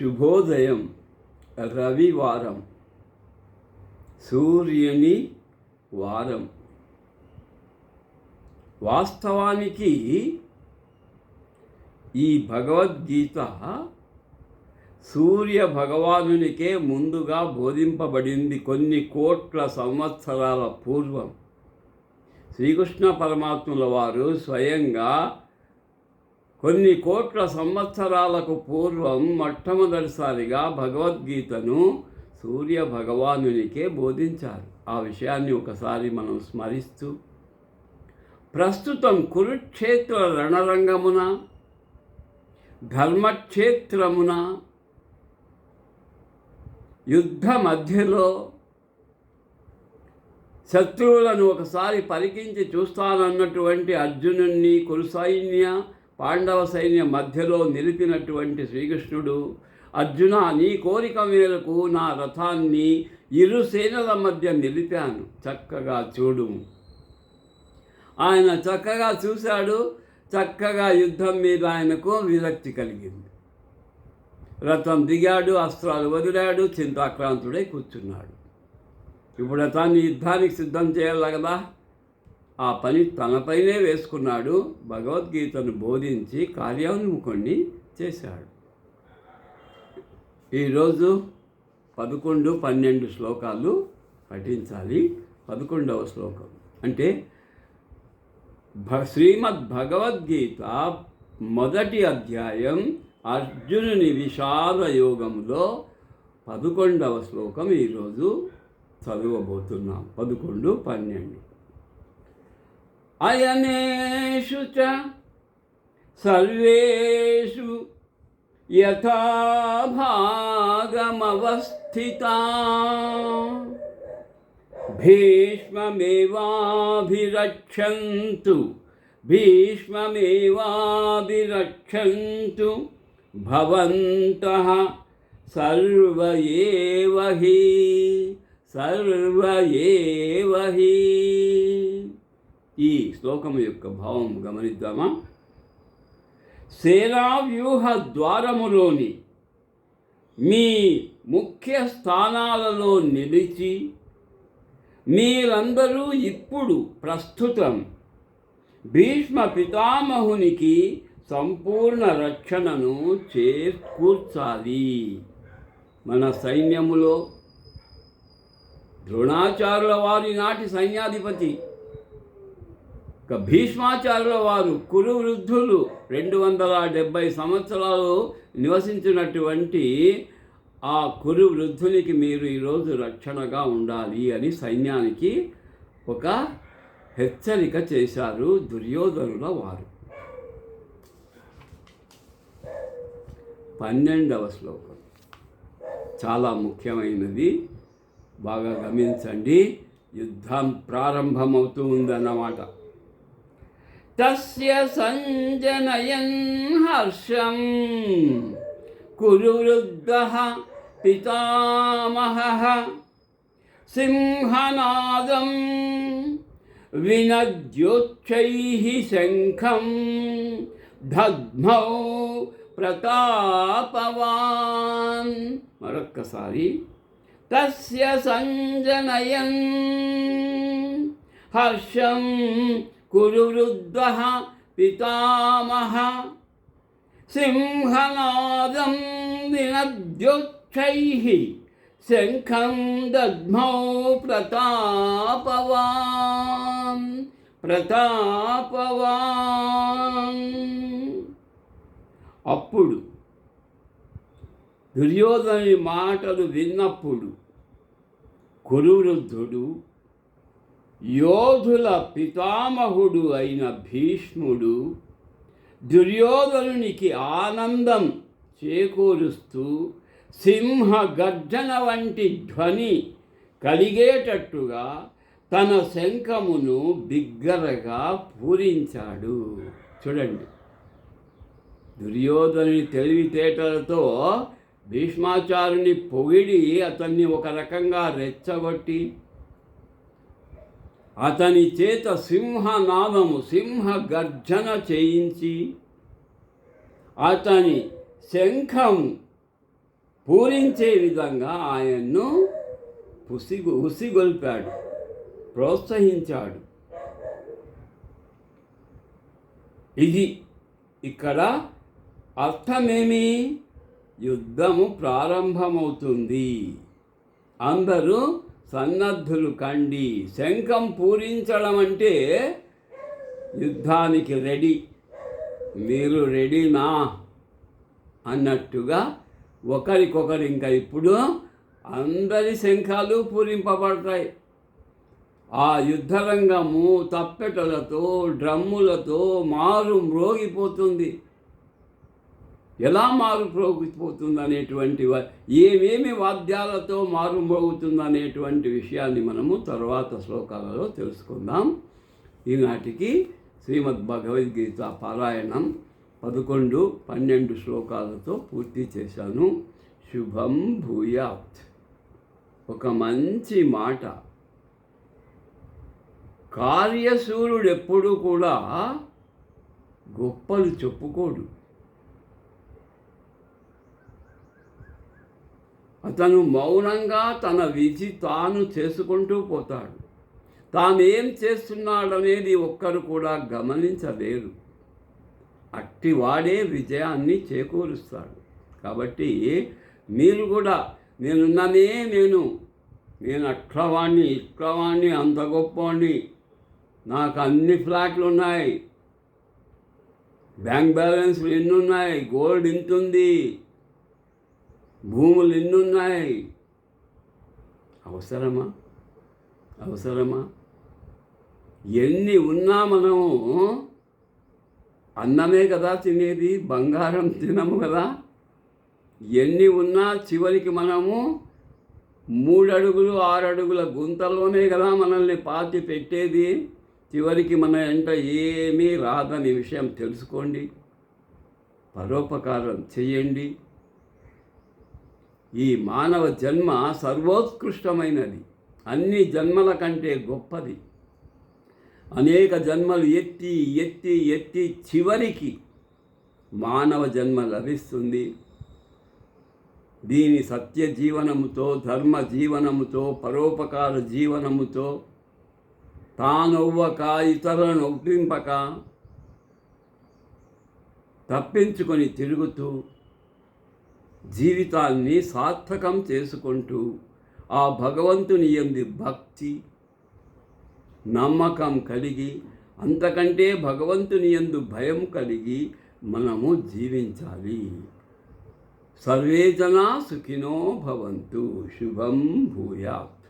శుభోదయం రవివారం. సూర్యుని వారం. వాస్తవానికి ఈ భగవద్గీత సూర్య భగవానునికే ముందుగా బోధింపబడింది కొన్ని కోట్ల సంవత్సరాల పూర్వం. శ్రీకృష్ణ పరమాత్ముల వారు స్వయంగా కొన్ని కోట్ల సంవత్సరాలకు పూర్వం మొట్టమొదటిసారిగా భగవద్గీతను సూర్య భగవానునికే బోధించారు. ఆ విషయాన్ని ఒకసారి మనం స్మరిస్తూ ప్రస్తుతం కురుక్షేత్ర రణరంగమున ధర్మక్షేత్రమున యుద్ధ మధ్యలో శత్రువులను ఒకసారి పరికించి చూస్తానన్నటువంటి అర్జునుణ్ణి కురు సైన్య పాండవ సైన్య మధ్యలో నిలిపినటువంటి శ్రీకృష్ణుడు అర్జున నీ కోరిక మేరకు నా రథాన్ని ఇరు సేనల మధ్య నిలిపాను. చక్కగా చూడు. ఆయన చక్కగా చూశాడు. చక్కగా యుద్ధం మీద ఆయనకు విరక్తి కలిగింది. రథం దిగాడు అస్త్రాలు వదిలాడు చింతాక్రాంతుడై కూర్చున్నాడు. ఇప్పుడు రథాన్ని యుద్ధానికి సిద్ధం చేయాలి కదా? ఆ పని తనపైనే వేసుకున్నాడు. భగవద్గీతను బోధించి కార్యోన్ముఖుణ్ణి చేశాడు. ఈరోజు పదకొండు పన్నెండు శ్లోకాలు పఠించాలి. పదకొండవ శ్లోకం. అంటే భ శ్రీమద్ భగవద్గీత మొదటి అధ్యాయం అర్జునుని విషాద యోగంలో పదకొండవ శ్లోకం ఈరోజు చదవబోతున్నాం. పదకొండు పన్నెండు. అయనేషు చ సర్వేషు యథాభాగమవస్థితా భీష్మమేవాభిరక్షంతు భీష్మమేవాభిరక్షంతు భవంతః సర్వ ఏవ హి. సర్వ ఈ శ్లోకం యొక్క భావం గమనిద్దామా? సేనావ్యూహ ద్వారములోని మీ ముఖ్య స్థానాలలో నిలిచి మీరందరూ ఇప్పుడు ప్రస్తుతం భీష్మ పితామహునికి సంపూర్ణ రక్షణను చేకూర్చాలి. మన సైన్యములో ద్రోణాచారుల వారి నాటి సైన్యాధిపతి ఇక భీష్మాచార్యుల వారు కురు వృద్ధులు రెండు వందల డెబ్భై సంవత్సరాలు నివసించినటువంటి ఆ కురు వృద్ధునికి మీరు ఈరోజు రక్షణగా ఉండాలి అని సైన్యానికి ఒక హెచ్చరిక చేశారు దుర్యోధనుల వారు. పన్నెండవ శ్లోకం. చాలా ముఖ్యమైనది. బాగా గమనించండి. యుద్ధం ప్రారంభమవుతూ ఉందన్నమాట. तस्य सञ्जनयन् हर्षम्। कुरुवृद्धः पितामहः सिंहनादं विनद्योच्छैः शङ्खं दग्मौ प्रतापवान्। मरक्कसारी। तस्य सञ्जनयन् हर्षम्। కురువృద్ధ పితామహ సింహనాదం వినద్యోక్షైః శంఖం దద్మౌ ప్రతాపవాన్ ప్రతాపవాన్ అప్పుడు దుర్యోధని మాటలు విన్నప్పుడు కురువృద్ధుడు యోధుల పితామహుడు అయిన భీష్ముడు దుర్యోధనునికి ఆనందం చేకూరుస్తూ సింహ గర్జన వంటి ధ్వని కలిగేటట్టుగా తన శంఖమును బిగ్గరగా పూరించాడు. చూడండి. దుర్యోధనుని తెలివితేటలతో భీష్మాచారుని పొగిడి అతన్ని ఒక రకంగా రెచ్చగొట్టి అతని చేత సింహనాదము సింహ గర్జన చేయించి అతని శంఖం పూరించే విధంగా ఆయన్ను ఉసిగు ఉసిగొల్పాడు ప్రోత్సహించాడు. ఇది ఇక్కడ అర్థమేమి? యుద్ధము ప్రారంభమవుతుంది. అందరూ సన్నద్ధులు కండి. శంఖం పూరించడం అంటే యుద్ధానికి రెడీ. మీరు రెడీనా? అన్నట్టుగా ఒకరికొకరు ఇంకా ఇప్పుడు అందరి శంఖాలు పూరింపబడతాయి. ఆ యుద్ధరంగము తప్పెటలతో డ్రమ్ములతో మారు మ్రోగిపోతుంది ఎలా మారుమోగిపోతుంది అనేటువంటి ఏమేమి వాద్యాలతో మారుమ్రోగుతుంది అనేటువంటి విషయాన్ని మనము తర్వాత శ్లోకాలలో తెలుసుకుందాం. ఈనాటికి శ్రీమద్ భగవద్గీత పారాయణం పదకొండు పన్నెండు శ్లోకాలతో పూర్తి చేశాను. శుభం భూయాత్. ఒక మంచి మాట. కార్యశూరుడు ఎప్పుడూ కూడా గొప్పలు చెప్పుకోడు. అతను మౌనంగా తన విధి తాను చేసుకుంటూ పోతాడు. తానేం చేస్తున్నాడనేది ఒక్కరు కూడా గమనించలేరు. అట్టివాడే విజయాన్ని చేకూరుస్తాడు. కాబట్టి మీరు కూడా నేనున్ననే నేను నేను అట్లవాణ్ణి ఇట్లవాణ్ణి అంత గొప్పవాణ్ణి నాకు అన్ని ఫ్లాట్లు ఉన్నాయి. బ్యాంక్ బ్యాలెన్స్ ఎన్ని ఉన్నాయి గోల్డ్ ఇంతుంది. భూములు ఎన్నున్నాయి? అవసరమా? అవసరమా? ఎన్ని ఉన్నా మనము అన్నమే కదా తినేది బంగారం తినము కదా. ఎన్ని ఉన్నా చివరికి మనము మూడు అడుగులు ఆరు అడుగుల గుంతలోనే కదా మనల్ని పాతి పెట్టేది. చివరికి మన ఎంట ఏమీ రాదని విషయం తెలుసుకోండి. పరోపకారం చేయండి. ఈ మానవ జన్మ సర్వోత్కృష్టమైనది. అన్ని జన్మల కంటే గొప్పది. అనేక జన్మలు ఎత్తి ఎత్తి ఎత్తి చివరికి మానవ జన్మ లభిస్తుంది. దీని సత్య జీవనముతో ధర్మ జీవనముతో పరోపకార జీవనముతో తానొవ్వక ఇతరులను ఒప్పింపక తప్పించుకొని తిరుగుతూ జీవితాన్ని సార్థకం చేసుకుంటూ ఆ భగవంతుని ఎందు భక్తి నమ్మకం కలిగి అంతకంటే భగవంతుని ఎందు భయం కలిగి మనము జీవించాలి. సర్వే జనా సుఖినో భవంతు. శుభం భూయాత్.